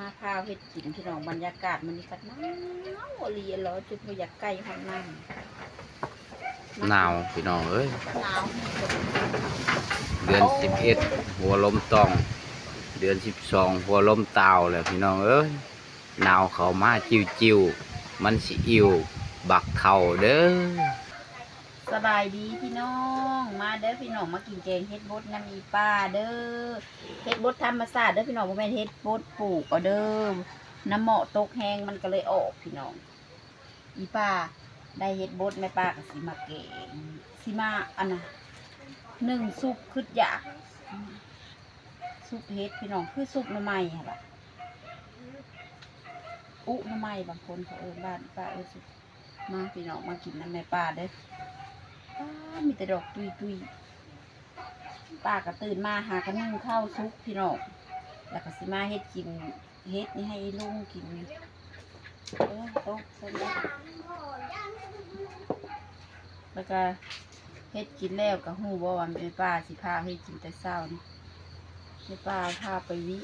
มาข้าวเฮ็ดกินพี่น้องบรรยากาศมันนี่ก็หนาวอลีร้อนจนบ่อยากใกล้ห้องน้ำหนาวพี่น้องเอ้ยหนาวเดือนสิบเอ็ดหัวลมตอง เดือนสิบสองหัวลมตาวแหละพี่น้องเอ้ยหนาวเขามาจิ้วจิ้วๆมันสิอิวบักเข่าเด้อสบายดีพี่น้อง มาเด้อพี่น้องมากินแกงเฮ็ดบดน้ำมีป้าเด้อเฮ็ดบดธรรมชาติเด้อพี่น้องบ่แม่นเฮ็ดบดปลูกเอาเด้อน้ำเหมาะตกแห้งมันก็เลยออกพี่น้องอีป้าได้เฮ็ดบดแม่ป้าก็สิมาแกงสิมาอันน่ะหนึ่งซุปคืออยากซุปเฮ็ดพี่น้องคือซุปหน่อไม้ค่ะล่ะอุหน่อไม้บางคนเขาเอิ้นบ้านป้าเอิ้นซุปมาพี่น้องมากินน้ำแม่ป้าเด้อ ป้ามีแต่ดอกตุยตุยๆป้าก็ตื่นมาหากันนึ่งข้าวซุปพี่น้องแล้วก็สิมาเฮ็ดกินเฮ็ดนี่ให้ลุงกินเออโต๊ะเสร็จแล้วแล้วก็เฮ็ดกินแล้วก็ฮู้ว่าวันแม่ป้าสิพาเฮ็ดกินแต่เช้านี่แม่ป้าพาไปวิ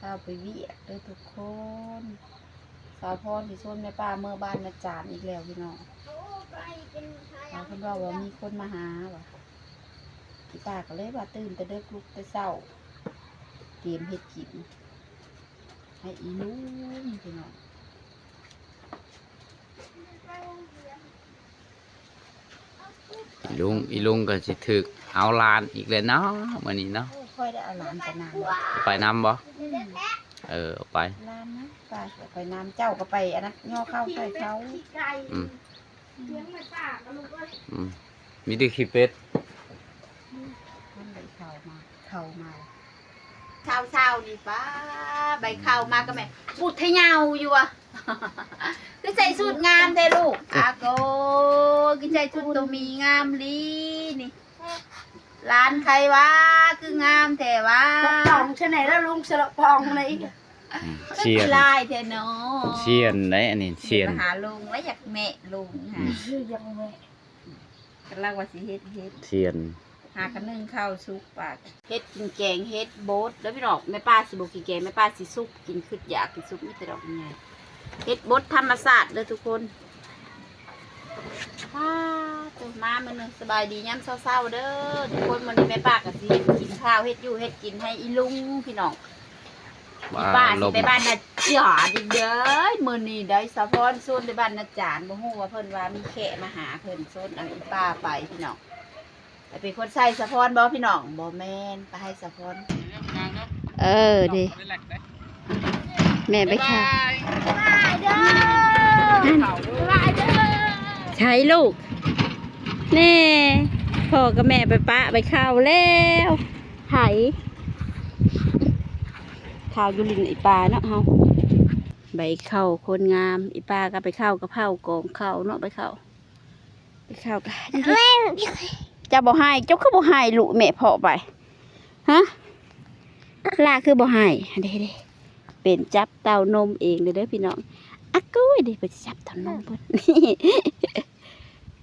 พาไปวิเด้อทุกคนสาวพรที่ชวนแม่ป้าเมื่อบ้านอาจารย์อีกแล้วพี่น้อง เขาเพิ่นว่าว่ามีคนมาหาว่ะพี่ป้าก็เลยว่าตื่นแต่เด็กลุกแต่เช้าเตรียมเฮ็ดกินให้อีลุงพี่น้องอีลุงอีลุงก็สิถึกเอาลานอีกแล้วเนาะมื้อนี้เนาะค่อยได้เอาหลานไปนำไปน้ำบ่เออเอาไปร้านนะไปไปน้ำเจ้าก็ไปอันนั้นย่อเข้าใส่เขา อืมอืมมีแต่ขี้เป็ดท่านใบเข้ามาเข้ามาเช้าเช้าๆนี่ป้าใบเข้ามาก็แม่ปุดทะเยาอยู่อะ คือใส่สูตรงามเด้ลูกอาโกคือใส่ชุดตัวมีงามลีนี่ร้านใครวะคืองามแต่ว่าปองชะไหนแล้วลุงสลับปองอะไรอีกอะอืม เชียนลายเทเนาะเชียนได้อันนี้เชียนมาหาลุงแล้วอยากแม่ลุงค่ะชื่อยังไงกำลังว่าสิเฮ็ดเฮ็ดเชียนหากันนึ่งข้าวซุปปากเฮ็ดกินแกงเฮ็ดโบ๊ทแล้วพี่น้องแม่ป้าสิบ่กินแกงแม่ป้าสิซุปกินคืออยากกินซุปมีแต่ดอกใหญ่เฮ็ดโบ๊ทธรรมศาสตร์เด้อทุกคนป้าตัวมามื้อนึงสบายดียามเช้าๆเด้อทุกคนมื้อนี้แม่ป้าก็สิเฮ็ดกินข้าวเฮ็ดอยู่เฮ็ดกินให้อีลุงพี่น้อง อีป้าลสิม ไปบ้านนาจารย์อีกเด้อมื้อนี้ได้สะพอนส่วนไปบ้านนาจารย์บ่ฮู้ว่าเพิ่นว่ามีแขกมาหาเพิ่นส่วนเอาอีป้าไปพี่น้องไปเป็นคนใส่สะพอนบ่พี่น้องบ่แม่นไปให้สะพอน เออดิแม่ไปค่ะ ใช้ลูก แน่พ่อกับแม่ไปปะไปข้าวแล้วไถ ข้าวยุลินอีปลาเนาะเฮาใบเข้าคนงามอีปลาก็ไปเข้าวกะเพรากองเข้าเนาะไปเข้าไปเข้ากันจ้าบ่ให้เจ้าคือบ่ให้ลูกแม่เพาะไปฮะลาคือบ่ให้เด้เด้เป็นจับเต้านมเองเลยเด้อพี่น้องอะกุ้ยเด้ไปจับเต้านมเพิ่นนี่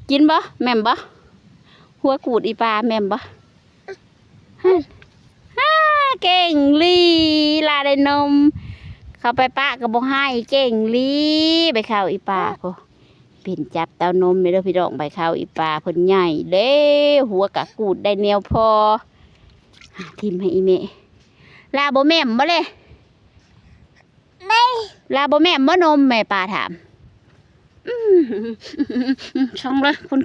กินบ่แม่มบ่หัวกูดอีปลาแม่มบ่ฮะ เก่งลีลาได้นม เข้าไปปะก็บ่ให้เก่งลีไปเข้าอีปลาพอเป็นจับเต้านมไม่ได้อพี่น้องใบข้าวอีปลาเพิ่นใหญ่เด้หัวกะกูดได้แนวพอหาทิมให้อีเมลาบ่แม่มบ่เลยลาบ่แม่มบ่นมแม่ปลาถามอืมช่องเลยคน